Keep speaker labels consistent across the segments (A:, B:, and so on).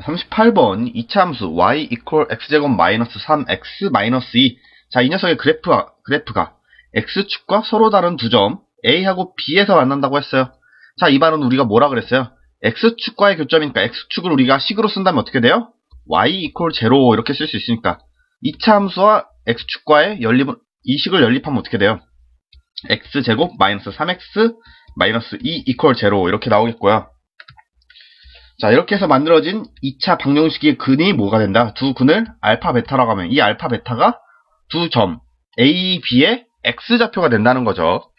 A: 38번 이차함수 y equal x제곱 마이너스 3x 마이너스 2. 자, 이 녀석의 그래프가, 그래프가 x축과 서로 다른 두 점 a하고 b에서 만난다고 했어요. 자, 이 말은 우리가 뭐라 그랬어요? x축과의 교점이니까 x축을 우리가 식으로 쓴다면 어떻게 돼요? y equal 0 이렇게 쓸 수 있으니까 이차 함수와 x축과의 연립은 이 식을 연립하면 어떻게 돼요? x제곱 마이너스 3x 마이너스 2 equal 0 이렇게 나오겠고요. 자, 이렇게 해서 만들어진 2차 방정식의 근이 뭐가 된다? 두 근을 알파, 베타라고 하면 이 알파, 베타가 두 점 A, B의 X좌표가 된다는 거죠.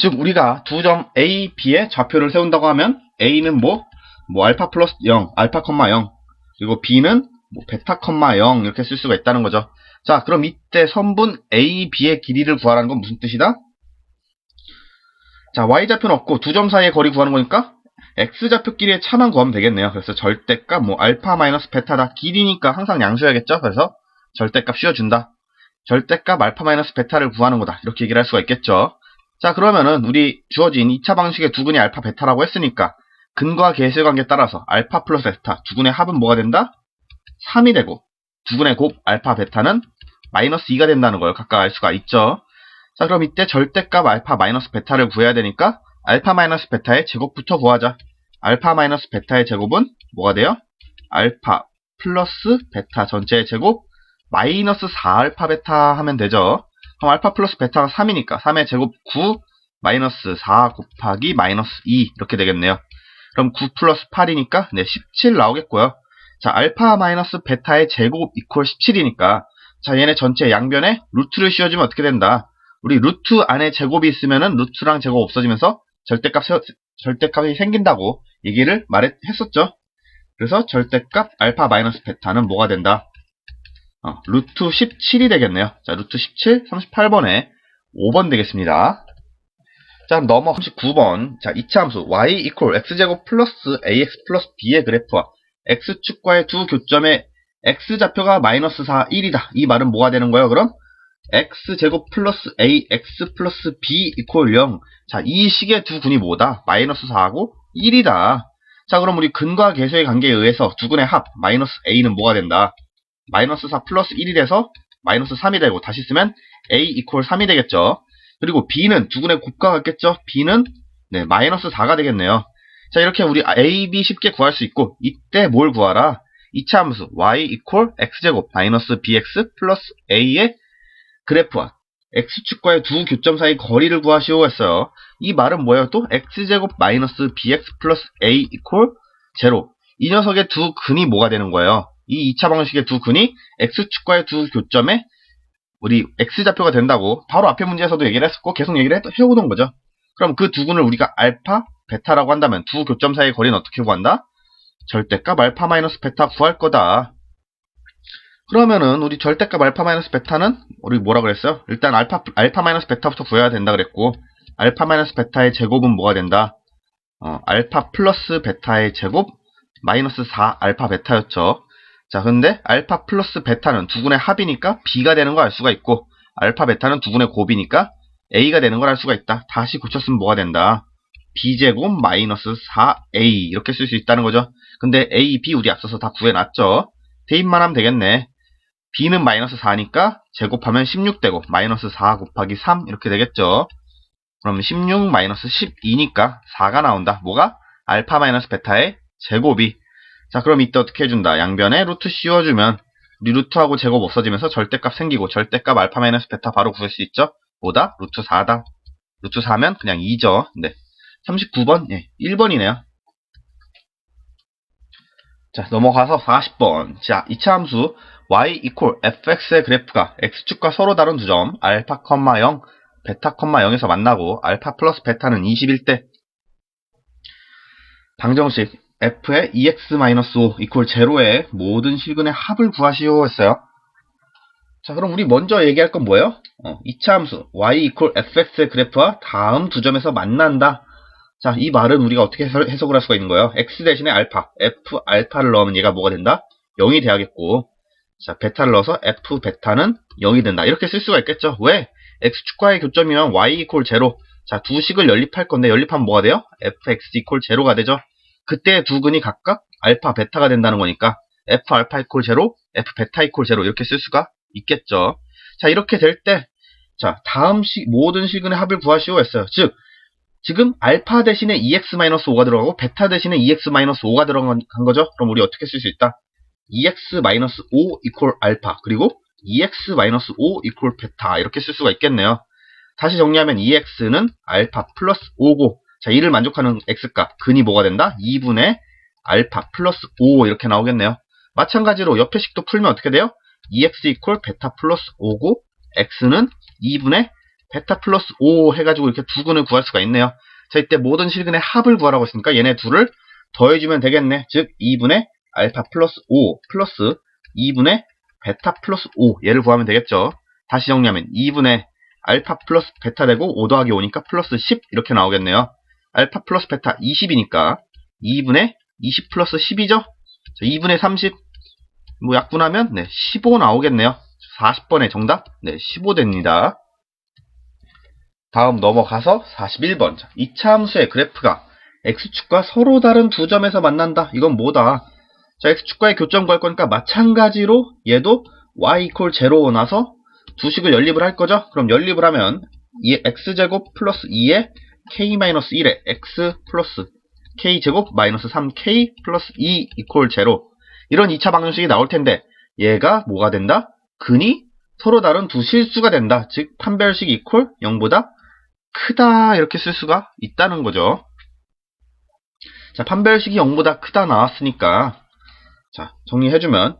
A: 즉, 우리가 두 점 A, B의 좌표를 세운다고 하면 A는 뭐? 뭐 알파 플러스 0, 알파, 0, 그리고 B는 뭐 베타, 0 이렇게 쓸 수가 있다는 거죠. 자, 그럼 이때 선분 A, B의 길이를 구하라는 건 무슨 뜻이다? 자, Y좌표는 없고 두 점 사이의 거리 구하는 거니까 x좌표끼리의 차만 구하면 되겠네요. 그래서 절대값 뭐 알파 마이너스 베타다 길이니까 항상 양수해야겠죠. 그래서 절대값 씌워준다. 절대값 알파 마이너스 베타를 구하는 거다. 이렇게 얘기를 할 수가 있겠죠. 자 그러면은 우리 주어진 2차 방식의 두 근이 알파 베타라고 했으니까 근과 계수의 관계에 따라서 알파 플러스 베타 두 근의 합은 뭐가 된다? 3이 되고 두 근의 곱 알파 베타는 마이너스 2가 된다는 걸 각각 알 수가 있죠. 자 그럼 이때 절대값 알파 마이너스 베타를 구해야 되니까 알파 마이너스 베타의 제곱부터 구하자. 알파 마이너스 베타의 제곱은 뭐가 돼요? 알파 플러스 베타 전체의 제곱 마이너스 4알파 베타 하면 되죠. 그럼 알파 플러스 베타가 3이니까 3의 제곱 9 마이너스 4 곱하기 마이너스 2 이렇게 되겠네요. 그럼 9 플러스 8이니까 네, 17 나오겠고요. 자, 알파 마이너스 베타의 제곱 이퀄 17이니까 자, 얘네 전체 양변에 루트를 씌워주면 어떻게 된다? 우리 루트 안에 제곱이 있으면은 루트랑 제곱 없어지면서 절대값 세, 절대값이 생긴다고 얘기를 말했었죠. 그래서 절대값 알파 마이너스 베타는 뭐가 된다? 어, 루트 17이 되겠네요. 자, 루트 17, 38번에 5번 되겠습니다. 자, 넘어 39번. 자, 이차 함수 y equal x제곱 플러스 ax 플러스 b의 그래프와 x축과의 두 교점의 x좌표가 마이너스 4, 1이다. 이 말은 뭐가 되는 거예요, 그럼? X제곱 플러스 ax 플러스 b 이퀄 0. 자, 이 식의 두 근이 뭐다? 마이너스 4하고 1이다. 자, 그럼 우리 근과 계수의 관계에 의해서 두 근의 합, 마이너스 a는 뭐가 된다? 마이너스 4 플러스 1이 돼서 마이너스 3이 되고 다시 쓰면 a 이퀄 3이 되겠죠. 그리고 b는 두 근의 곱과 같겠죠? b는 네, 마이너스 4가 되겠네요. 자, 이렇게 우리 a, b 쉽게 구할 수 있고 이때 뭘 구하라? 이차 함수 y 이퀄 x제곱 마이너스 bx 플러스 a의 그래프와 x축과의 두 교점 사이 거리를 구하시오 했어요. 이 말은 뭐예요? 또 x제곱 마이너스 bx 플러스 a 이퀄 제로. 이 녀석의 두 근이 뭐가 되는 거예요? 이 2차 방식의 두 근이 x축과의 두 교점에 우리 x좌표가 된다고 바로 앞에 문제에서도 얘기를 했었고 계속 얘기를 해오던 거죠. 그럼 그 두 근을 우리가 알파, 베타라고 한다면 두 교점 사이의 거리는 어떻게 구한다? 절대값 알파 마이너스 베타 구할 거다. 그러면은 우리 절대값 알파 마이너스 베타는 우리 뭐라 그랬어요? 일단 알파 알파 마이너스 베타부터 구해야 된다 그랬고 알파 마이너스 베타의 제곱은 뭐가 된다? 어, 알파 플러스 베타의 제곱 마이너스 4 알파 베타였죠. 자, 근데 알파 플러스 베타는 두 군의 합이니까 b가 되는 걸 알 수가 있고 알파 베타는 두 군의 곱이니까 a가 되는 걸 알 수가 있다. 다시 고쳤으면 뭐가 된다? b제곱 마이너스 4a 이렇게 쓸 수 있다는 거죠. 근데 a, b 우리 앞서서 다 구해놨죠. 대입만 하면 되겠네. B는 마이너스 4니까 제곱하면 16 되고 마이너스 4 곱하기 3 이렇게 되겠죠. 그럼 16 마이너스 12니까 4가 나온다. 뭐가? 알파 마이너스 베타의 제곱이. 자 그럼 이때 어떻게 해준다. 양변에 루트 씌워주면 우리 루트하고 제곱 없어지면서 절대값 생기고 절대값 알파 마이너스 베타 바로 구할 수 있죠. 뭐다? 루트 4다. 루트 4면 그냥 2죠. 네. 39번, 예, 1번이네요. 자, 넘어가서 40번. 자, 2차 함수 y fx의 그래프가 x축과 서로 다른 두 점 알파, 0, 베타, 0에서 만나고 알파 플러스 베타는 21대 방정식 f의 2x-5 equal 0의 모든 실근의 합을 구하시오 했어요. 자, 그럼 우리 먼저 얘기할 건 뭐예요? 어, 2차 함수 y fx의 그래프와 다음 두 점에서 만난다. 자, 이 말은 우리가 어떻게 해석을 할 수가 있는 거예요? x 대신에 알파, f 알파를 넣으면 얘가 뭐가 된다? 0이 돼야겠고, 자, 베타를 넣어서 f 베타는 0이 된다. 이렇게 쓸 수가 있겠죠? 왜? x축과의 교점이면 y 이퀄 0. 자, 두 식을 연립할 건데, 연립하면 뭐가 돼요? fx 이퀄 0가 되죠? 그때 두 근이 각각 알파, 베타가 된다는 거니까 f 알파 이퀄 제로, f 베타 이퀄 제로 이렇게 쓸 수가 있겠죠. 자, 이렇게 될 때, 자, 다음 시, 모든 시근의 합을 구하시오 했어요. 즉, 지금 알파 대신에 2x-5가 들어가고 베타 대신에 2x-5가 들어간 거죠. 그럼 우리 어떻게 쓸 수 있다? 2x-5 이퀄 알파 그리고 2x-5 이퀄 베타 이렇게 쓸 수가 있겠네요. 다시 정리하면 2x는 알파 플러스 5고 자 이를 만족하는 x값 근이 뭐가 된다? 2분의 알파 플러스 5 이렇게 나오겠네요. 마찬가지로 옆에 식도 풀면 어떻게 돼요? 2x 이퀄 베타 플러스 5고 x는 2분의 베타 플러스 5 해가지고 이렇게 두 근을 구할 수가 있네요. 자 이때 모든 실근의 합을 구하라고 했으니까 얘네 둘을 더해주면 되겠네. 즉 2분의 알파 플러스 5 플러스 2분의 베타 플러스 5 얘를 구하면 되겠죠. 다시 정리하면 2분의 알파 플러스 베타 되고 5 더하기 5니까 플러스 10 이렇게 나오겠네요. 알파 플러스 베타 20이니까 2분의 20 플러스 10이죠. 2분의 30 뭐 약분하면 네, 15 나오겠네요. 40번의 정답 네, 15 됩니다. 다음 넘어가서 41번. 자, 이차 함수의 그래프가 x축과 서로 다른 두 점에서 만난다. 이건 뭐다? 자, x축과의 교점 구할 거니까 마찬가지로 얘도 y 이퀄 제로 나서 두 식을 연립을 할 거죠? 그럼 연립을 하면 이 x제곱 플러스 2에 k-1에 x 플러스 k제곱 마이너스 3k 플러스 2 이퀄 제로 이런 2차 방정식이 나올 텐데 얘가 뭐가 된다? 근이 서로 다른 두 실수가 된다. 즉 판별식 이퀄 0보다 크다 이렇게 쓸 수가 있다는 거죠. 자, 판별식이 0보다 크다 나왔으니까 자, 정리해주면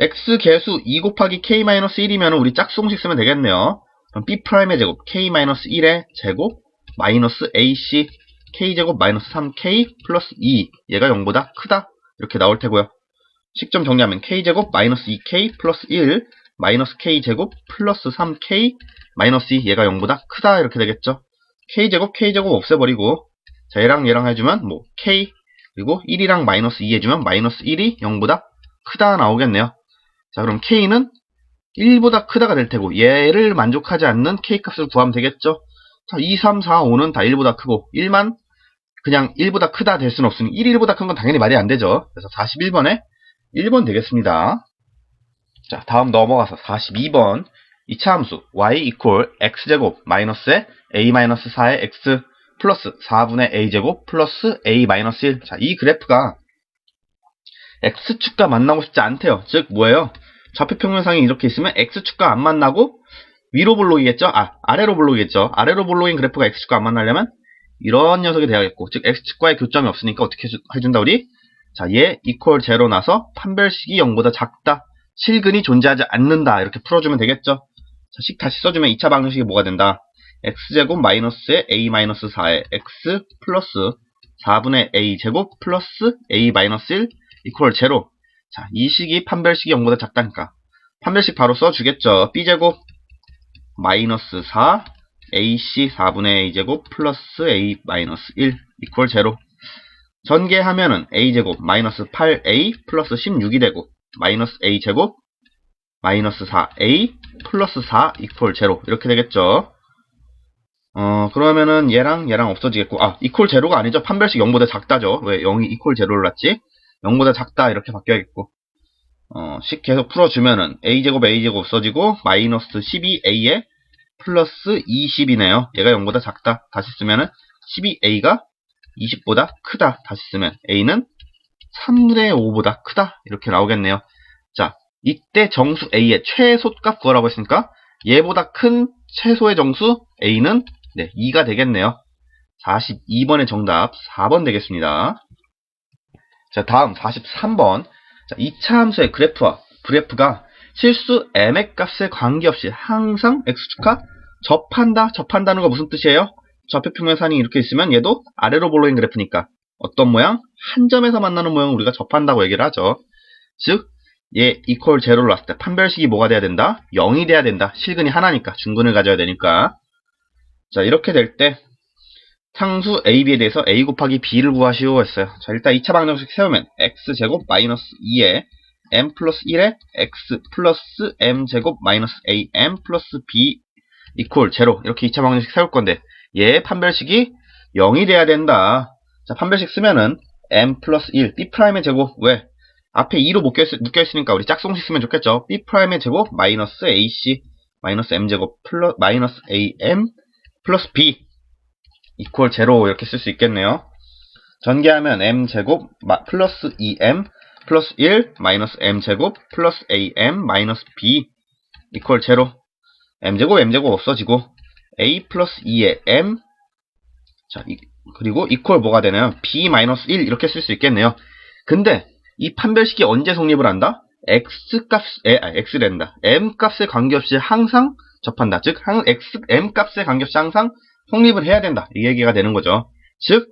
A: x 개수 2 곱하기 k-1이면 우리 짝수공식 쓰면 되겠네요. 그럼 b'의 제곱 k-1의 제곱 마이너스 ac k제곱 마이너스 3k 플러스 2 얘가 0보다 크다 이렇게 나올 테고요. 식점 정리하면 k제곱 마이너스 2k 플러스 1 마이너스 k제곱 플러스 3k 마이너스 2 얘가 0보다 크다 이렇게 되겠죠. K제곱 k제곱 없애버리고 자 얘랑 얘랑 해주면 뭐 k 그리고 1이랑 마이너스 2 해주면 마이너스 1이 0보다 크다 나오겠네요. 자 그럼 k는 1보다 크다가 될 테고 얘를 만족하지 않는 k 값을 구하면 되겠죠. 자 2, 3, 4, 5는 다 1보다 크고 1만 그냥 1보다 크다 될 수는 없으니 1, 1보다 큰 건 당연히 말이 안 되죠. 그래서 41번에 1번 되겠습니다. 자 다음 넘어가서 42번 2차 함수 y equal x제곱 마이너스 4의 x 플러스 4분의 a제곱 플러스 a 마이너스 1. 자, 이 그래프가 x축과 만나고 싶지 않대요. 즉 뭐예요? 좌표평면상이 이렇게 있으면 x축과 안 만나고 위로 볼록이겠죠? 아, 아래로 볼록이겠죠? 아래로 볼록인 그래프가 x축과 안 만나려면 이런 녀석이 돼야겠고 즉 x축과의 교점이 없으니까 어떻게 해준다 우리? 자, 얘 이퀄 제로 나서 판별식이 0보다 작다. 실근이 존재하지 않는다. 이렇게 풀어주면 되겠죠? 자, 식 다시 써주면 2차 방정식이 뭐가 된다? x제곱 마이너스에 a 마이너스 4에 x 플러스 4분의 a 제곱 플러스 a 마이너스 1 이퀄 제로. 자, 이 식이 판별식이 0보다 작다니까. 판별식 바로 써주겠죠. b제곱 마이너스 4 ac 4분의 a 제곱 플러스 a 마이너스 1 이퀄 제로. 전개하면은 a제곱 마이너스 8a 플러스 16이 되고 마이너스 a제곱 마이너스 4a 플러스 4 이퀄 제로 이렇게 되겠죠. 어 그러면은 얘랑 얘랑 없어지겠고 아 이퀄 제로가 아니죠. 판별식 0보다 작다죠. 왜 0이 이퀄 제로를 놨지? 0보다 작다 이렇게 바뀌어야겠고 어 식 계속 풀어주면은 a제곱 a제곱 없어지고 마이너스 12a에 플러스 20이네요. 얘가 0보다 작다. 다시 쓰면은 12a가 20보다 크다. 다시 쓰면 a는 3분의 5보다 크다. 이렇게 나오겠네요. 자, 이때 정수 a의 최소값 구하라고 했으니까 얘보다 큰 최소의 정수 a는 네, 2가 되겠네요. 42번의 정답 4번 되겠습니다. 자, 다음 43번. 자, 2차 함수의 그래프와 그래프가 실수 m의 값에 관계없이 항상 x축과 접한다. 접한다는 거 무슨 뜻이에요? 좌표평면선이 이렇게 있으면 얘도 아래로 볼록인 그래프니까 어떤 모양? 한 점에서 만나는 모양을 우리가 접한다고 얘기를 하죠. 즉, 얘 이퀄 제로를 놨을 때 판별식이 뭐가 돼야 된다? 0이 돼야 된다. 실근이 하나니까 중근을 가져야 되니까. 자, 이렇게 될 때 상수 AB에 대해서 A 곱하기 B를 구하시오 했어요. 자, 일단 2차 방정식 세우면 X제곱 마이너스 2에 M 플러스 1에 X 플러스 M제곱 마이너스 AM 플러스 B 이퀄 제로 이렇게 2차 방정식 세울 건데 얘 판별식이 0이 돼야 된다. 자, 판별식 쓰면은 m 플러스 1 b'의 제곱 왜? 앞에 2로 묶여, 있, 묶여 있 으니까 우리 짝송식 쓰면 좋겠죠. b'의 제곱 마이너스 ac 마이너스 m제곱 플러 마이너스 am 플러스 b 이퀄 제로 이렇게 쓸 수 있겠네요. 전개하면 m제곱 마- 플러스 2m 플러스 1 마이너스 m제곱 플러스 am 마이너스 b 이퀄 제로 m제곱 m제곱 없어지고 a 플러스 2의 m 자 이- 그리고 이퀄 뭐가 되나요? b 마이너스 1 이렇게 쓸 수 있겠네요. 근데 이 판별식이 언제 성립을 한다? x 값, 에, 아, x랜다. m 값에 관계없이 항상 접한다. 즉, 항, x, m 값에 관계없이 항상 성립을 해야 된다. 이 얘기가 되는 거죠. 즉,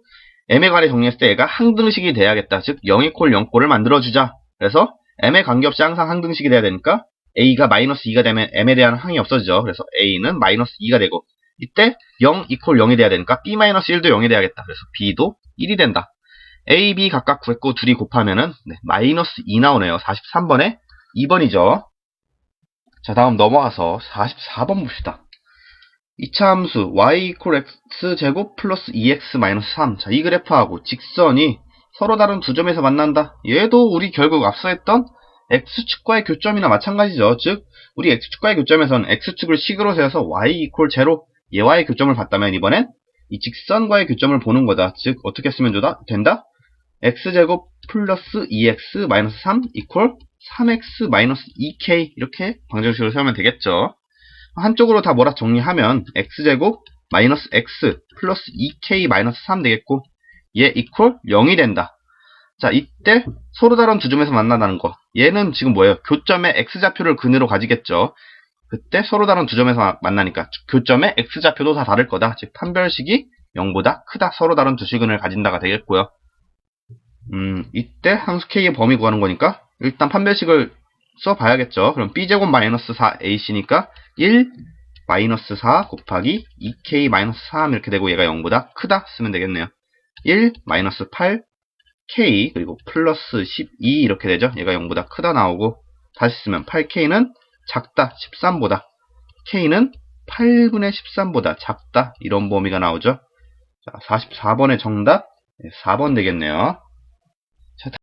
A: m에 관해 정리했을 때 얘가 항등식이 돼야겠다. 즉, 0이 콜 0콜을 만들어주자. 그래서 m에 관계없이 항상 항등식이 돼야 되니까 a가 마이너스 2가 되면 m에 대한 항이 없어지죠. 그래서 a는 마이너스 2가 되고 이때 0 이퀄 0이 돼야 되니까 b 마이너스 1도 0이 돼야겠다. 그래서 b도 1이 된다. A, B 각각 구했고 둘이 곱하면은 네, 마이너스 2 나오네요. 43번에 2번이죠. 자 다음 넘어가서 44번 봅시다. 이차 함수 y equal x 제곱 플러스 2x 마이너스 3. 자, 이 그래프하고 직선이 서로 다른 두 점에서 만난다. 얘도 우리 결국 앞서 했던 x축과의 교점이나 마찬가지죠. 즉, 우리 x축과의 교점에선 x축을 식으로 세워서 y equal 제로 얘와의 교점을 봤다면 이번엔 이 직선과의 교점을 보는 거다. 즉, 어떻게 쓰면? 된다? X제곱 플러스 2x 마이너스 3 이퀄 3x 마이너스 2k 이렇게 방정식으로 세우면 되겠죠. 한쪽으로 다 몰아 정리하면 x제곱 마이너스 x 플러스 2k 마이너스 3 되겠고 얘 이퀄 0이 된다. 자 이때 서로 다른 두 점에서 만난다는 거 얘는 지금 뭐예요? 교점의 x좌표를 근으로 가지겠죠. 그때 서로 다른 두 점에서 마- 만나니까 교점의 x좌표도 다 다를 거다. 즉 판별식이 0보다 크다. 서로 다른 두 시근을 가진다가 되겠고요. 음, 이때 함수 k의 범위 구하는 거니까 일단 판별식을 써봐야겠죠. 그럼 b제곱 마이너스 4ac니까 1 마이너스 4 곱하기 2k 마이너스 3 이렇게 되고 얘가 0보다 크다 쓰면 되겠네요. 1 마이너스 8 k 그리고 플러스 12 이렇게 되죠. 얘가 0보다 크다 나오고 다시 쓰면 8k는 작다 13보다 k는 8분의 13보다 작다 이런 범위가 나오죠. 자, 44번의 정답 4번 되겠네요. 小桃